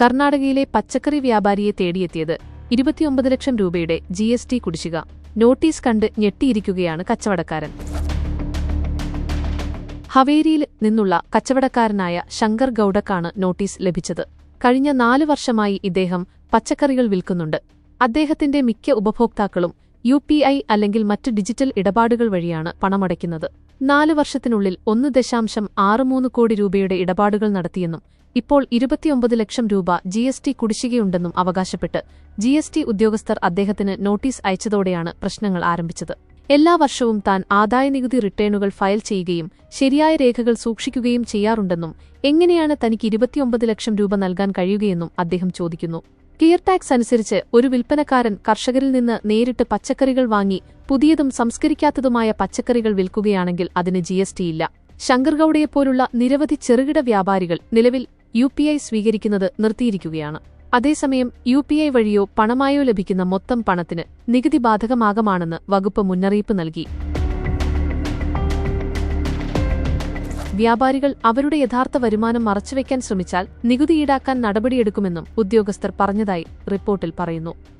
കർണാടകയിലെ പച്ചക്കറി വ്യാപാരിയെ തേടിയെത്തിയത് ഇരുപത്തിയൊമ്പത് ലക്ഷം രൂപയുടെ ജി എസ് ടി കുടിശ്ശിക. നോട്ടീസ് കണ്ട് ഞെട്ടിയിരിക്കുകയാണ് കച്ചവടക്കാരൻ. ഹവേരിയിൽ നിന്നുള്ള കച്ചവടക്കാരനായ ശങ്കർ ഗൌഡക്കാണ് നോട്ടീസ് ലഭിച്ചത്. കഴിഞ്ഞ നാല് വർഷമായി ഇദ്ദേഹം പച്ചക്കറികൾ വിൽക്കുന്നുണ്ട്. അദ്ദേഹത്തിന്റെ മിക്ക ഉപഭോക്താക്കളും യു അല്ലെങ്കിൽ മറ്റ് ഡിജിറ്റൽ ഇടപാടുകൾ വഴിയാണ് പണമടയ്ക്കുന്നത്. നാല് വർഷത്തിനുള്ളിൽ ഒന്ന് ദശാംശം ആറ് മൂന്ന് കോടി രൂപയുടെ ഇടപാടുകൾ നടത്തിയെന്നും ഇപ്പോൾ ഇരുപത്തിയൊമ്പത് ലക്ഷം രൂപ ജി എസ് ടി കുടിശ്ശികയുണ്ടെന്നും അവകാശപ്പെട്ട് ജി എസ് ടി ഉദ്യോഗസ്ഥർ അദ്ദേഹത്തിന് നോട്ടീസ് അയച്ചതോടെയാണ് പ്രശ്നങ്ങൾ ആരംഭിച്ചത്. എല്ലാ വർഷവും താൻ ആദായനികുതി റിട്ടേണുകൾ ഫയൽ ചെയ്യുകയും ശരിയായ രേഖകൾ സൂക്ഷിക്കുകയും ചെയ്യാറുണ്ടെന്നും എങ്ങനെയാണ് തനിക്ക് ഇരുപത്തിയൊമ്പത് ലക്ഷം രൂപ നൽകാൻ കഴിയുകയെന്നും അദ്ദേഹം ചോദിക്കുന്നു. കിയർ ടാക്സ് അനുസരിച്ച് ഒരു വിൽപ്പനക്കാരൻ കർഷകരിൽ നിന്ന് നേരിട്ട് പച്ചക്കറികൾ വാങ്ങി പുതിയതും സംസ്കരിക്കാത്തതുമായ പച്ചക്കറികൾ വിൽക്കുകയാണെങ്കിൽ അതിന് ജി എസ് ഇല്ല. ശങ്കർഗൌഡയെപ്പോലുള്ള നിരവധി ചെറുകിട വ്യാപാരികൾ നിലവിൽ യു പി ഐ സ്വീകരിക്കുന്നത് നിർത്തിയിരിക്കുകയാണ്. അതേസമയം യു പി ഐ വഴിയോ പണമായോ ലഭിക്കുന്ന മൊത്തം പണത്തിന് നികുതി ബാധകമാകമാണെന്ന് വകുപ്പ് മുന്നറിയിപ്പ് നൽകി. വ്യാപാരികൾ അവരുടെ യഥാർത്ഥ വരുമാനം മറച്ചുവെക്കാൻ ശ്രമിച്ചാൽ നികുതി ഈടാക്കാൻ നടപടിയെടുക്കുമെന്നും ഉദ്യോഗസ്ഥർ പറഞ്ഞതായി റിപ്പോർട്ടിൽ പറയുന്നു